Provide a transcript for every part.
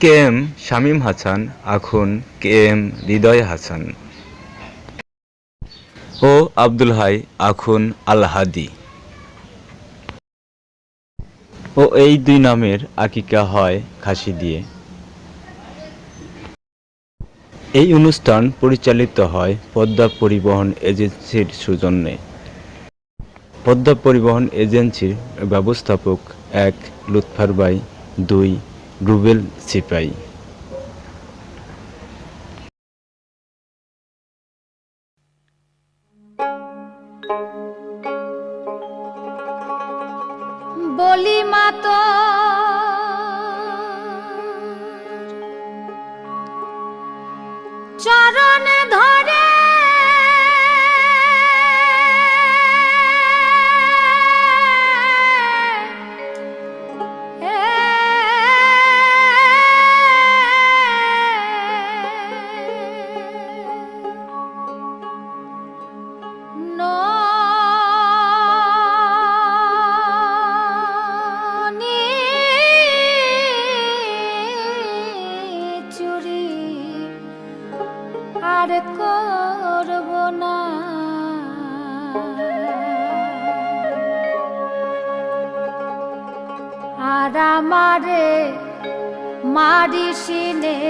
K M Shamim Hasan Akhun K M Hridoy Hasan ও আব্দুল হাই, আখুন আল হাদি। ও এই দুই নামের আকিকা হয় খাসি দিয়ে। এই অনুষ্ঠান পরিচালিত হয় পদ্মা পরিবহন এজেন্সির সৌজন্যে। পদ্মা পরিবহন এজেন্সির ব্যবস্থাপক এক লুৎফার বাই দুই রুবেল সিপাই। বলি মা তো চরণে ধরে আর করব না। আর আমারে মারিসিনে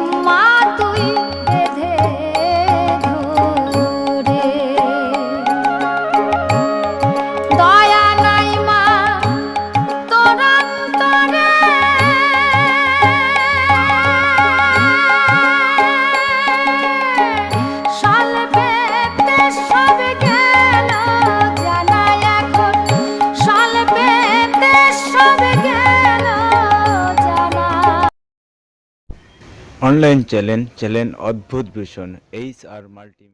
অনলাইন চ্যানেল চ্যানেল অদ্ভুত ভীষণ এইচ আর মাল্টি